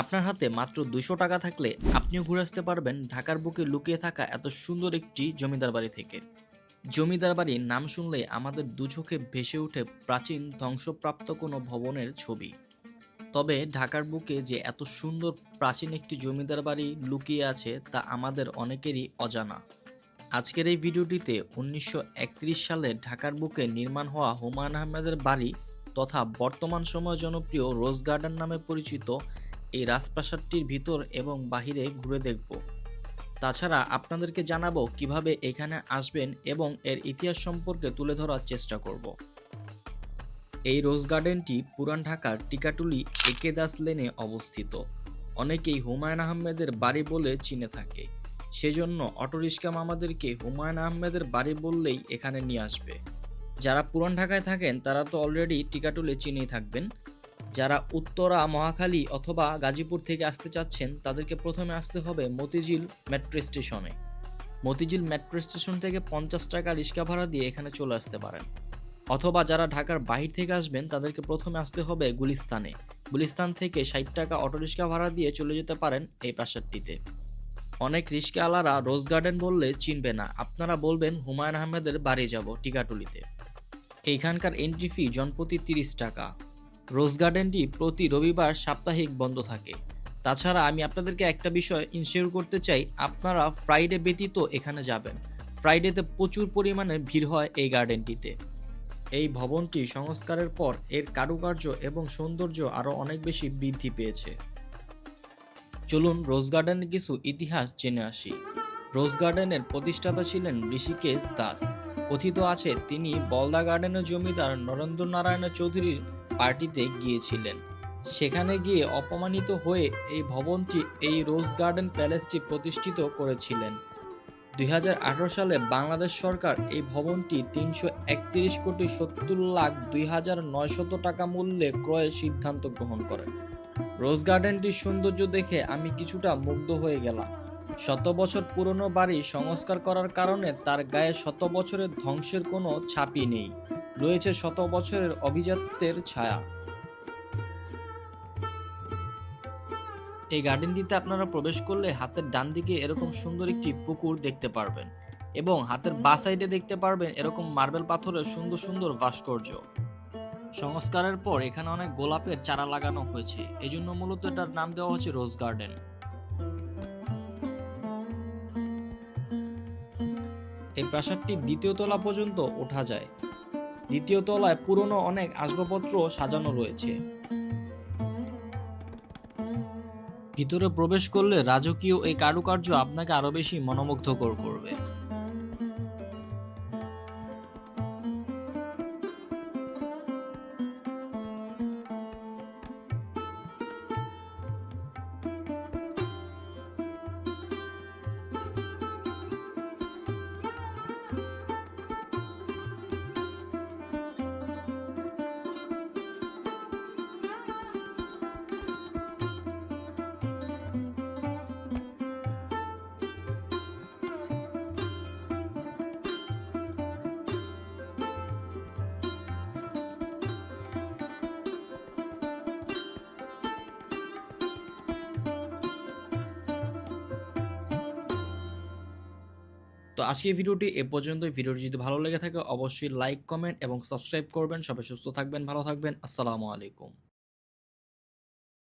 আপনার হাতে মাত্র দুশো টাকা থাকলে আপনিও ঘুরে আসতে পারবেন ঢাকার বুকে লুকিয়ে থাকা এত সুন্দর একটি জমিদার বাড়ি থেকে। জমিদার বাড়ির নাম শুনলে আমাদের দু চোখে ভেসে ওঠে প্রাচীন ধ্বংসপ্রাপ্ত কোনো ভবনের ছবি। তবে ঢাকার বুকে যে এত সুন্দর প্রাচীন একটি জমিদার বাড়ি লুকিয়ে আছে তা আমাদের অনেকেরই অজানা। আজকের এই ভিডিওটিতে উনিশশো একত্রিশ সালে ঢাকার বুকে নির্মাণ হওয়া হুমায়ুন আহমেদের বাড়ি তথা বর্তমান সময়ে জনপ্রিয় রোজ গার্ডেন নামে পরিচিত এই রাজপ্রাসাদটির ভিতর এবং বাহিরে ঘুরে দেখব। তাছাড়া আপনাদেরকে জানাব কীভাবে এখানে আসবেন এবং এর ইতিহাস সম্পর্কে তুলে ধরার চেষ্টা করব। এই রোজ গার্ডেনটি পুরান ঢাকার টিকাটুলি একে দাস লেনে অবস্থিত। অনেকেই হুমায়ুন আহমেদের বাড়ি বলে চিনে থাকে। সেজন্য অটোরিক্সা মামাদেরকে হুমায়ুন আহমেদের বাড়ি বললেই এখানে নিয়ে আসবে। যারা পুরান ঢাকায় থাকেন তারা তো অলরেডি টিকাটুলে চিনেই থাকবেন। যারা উত্তরা, মহাখালী অথবা গাজীপুর থেকে আসতে চাচ্ছেন, তাদেরকে প্রথমে আসতে হবে মতিঝিল মেট্রো স্টেশনে। মতিঝিল মেট্রো স্টেশন থেকে পঞ্চাশ টাকা রিক্সা ভাড়া দিয়ে এখানে চলে আসতে পারেন। অথবা যারা ঢাকার বাহির থেকে আসবেন, তাদেরকে প্রথমে আসতে হবে গুলিস্তানে। গুলিস্তান থেকে ষাট টাকা অটোরিক্সা ভাড়া দিয়ে চলে যেতে পারেন এই প্রাসাদটিতে। অনেক রিক্সাওয়ালারা রোজ গার্ডেন বললে চিনবে না। আপনারা বলবেন, হুমায়ুন আহমেদের বাড়ি যাব টিকাটুলিতে। এইখানকার এন্ট্রি ফি জনপ্রতি তিরিশ টাকা। রোজ গার্ডেনটি প্রতি রবিবার সাপ্তাহিক বন্ধ থাকে। তাছাড়া আমি আপনাদেরকে একটা বিষয় ইনশিওর করতে চাই, আপনারা ফ্রাইডে ব্যতীত এখানে যাবেন। ফ্রাইডেতে প্রচুর পরিমাণে ভিড় হয় এই গার্ডেনটিতে। এই ভবনটি সংস্কারের পর এর কারুকার্য এবং সৌন্দর্য আরও অনেক বেশি বৃদ্ধি পেয়েছে। চলুন রোজ গার্ডেনের কিছু ইতিহাস জেনে আসি। রোজ গার্ডেনের প্রতিষ্ঠাতা ছিলেন ঋষিকেশ দাস। কথিত আছে, তিনি বলদা গার্ডেনের জমিদার নরেন্দ্র নারায়ণ চৌধুরীর পার্টিতে গিয়েছিলেন। সেখানে গিয়ে অপমানিত হয়ে এই ভবনটি এই রোজ গার্ডেন প্যালেসটি প্রতিষ্ঠিত করেছিলেন। দুই হাজার আঠারো সালে বাংলাদেশ সরকার এই ভবনটি তিনশো একত্রিশ কোটি সত্তর লাখ দুই হাজার নয়শত টাকা মূল্যে ক্রয়ের সিদ্ধান্ত গ্রহণ করেন। রোজ গার্ডেনটির সৌন্দর্য দেখে আমি কিছুটা মুগ্ধ হয়ে গেলাম। শত বছর পুরনো বাড়ি সংস্কার করার কারণে তার গায়ে শত বছরের ধ্বংসের কোনো ছাপই নেই। রয়েছে শত বছরের অভিজাত্যের ছায়া। এই গার্ডেনটিতে আপনারা প্রবেশ করলে হাতের ডান দিকে এরকম সুন্দর একটি পুকুর দেখতে পারবেন এবং হাতের বা সাইডে দেখতে পারবেন এরকম মার্বেল পাথরের সুন্দর সুন্দর ভাস্কর্য। সংস্কারের পর এখানে অনেক গোলাপের চারা লাগানো হয়েছে। এই জন্য মূলত এটার নাম দেওয়া হচ্ছে রোজ গার্ডেন। এই প্রাসাদটি দ্বিতীয় তলা পর্যন্ত ওঠা যায়। দ্বিতীয় তলায় পুরনো অনেক আসবাবপত্র সাজানো রয়েছে। ভিতরে প্রবেশ করলে রাজকীয় এই কারুকার্য আপনাকে আরও বেশি মনোমুগ্ধকর করবে। তো আজকের ভিডিওটি এ পর্যন্ত ভিডিওটি যদি ভালো লেগে থাকে, অবশ্যই লাইক কমেন্ট এবং সাবস্ক্রাইব করবেন। সবাই সুস্থ থাকবেন, ভালো থাকবেন। আসসালামু আলাইকুম।